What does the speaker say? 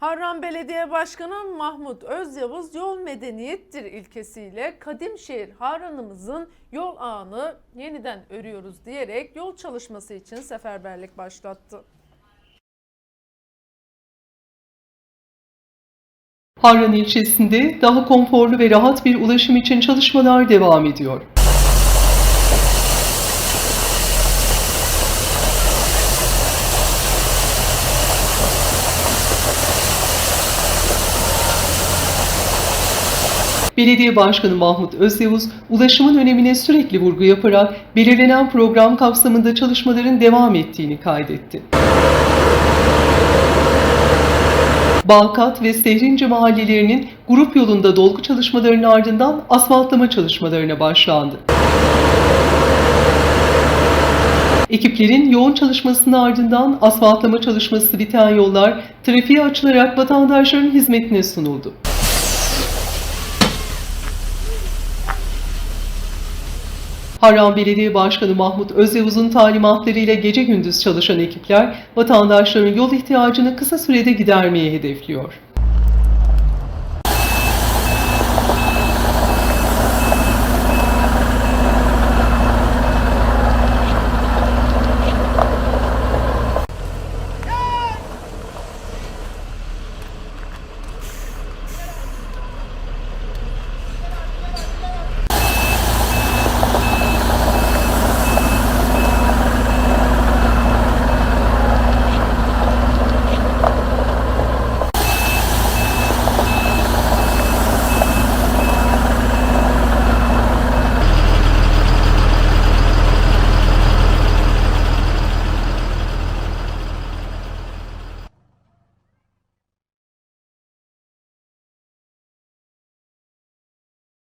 Harran Belediye Başkanı Mahmut Özyavuz yol medeniyettir ilkesiyle Kadimşehir Harranımızın yol ağını yeniden örüyoruz diyerek yol çalışması için seferberlik başlattı. Harran ilçesinde daha konforlu ve rahat bir ulaşım için çalışmalar devam ediyor. Belediye Başkanı Mahmut Özyavuz, ulaşımın önemine sürekli vurgu yaparak belirlenen program kapsamında çalışmaların devam ettiğini kaydetti. Balkat ve Sehrince mahallelerinin grup yolunda dolgu çalışmalarının ardından asfaltlama çalışmalarına başlandı. Ekiplerin yoğun çalışmasının ardından asfaltlama çalışması biten yollar trafiğe açılarak vatandaşların hizmetine sunuldu. Harran Belediye Başkanı Mahmut Özyavuz'un talimatlarıyla gece gündüz çalışan ekipler vatandaşların yol ihtiyacını kısa sürede gidermeye hedefliyor.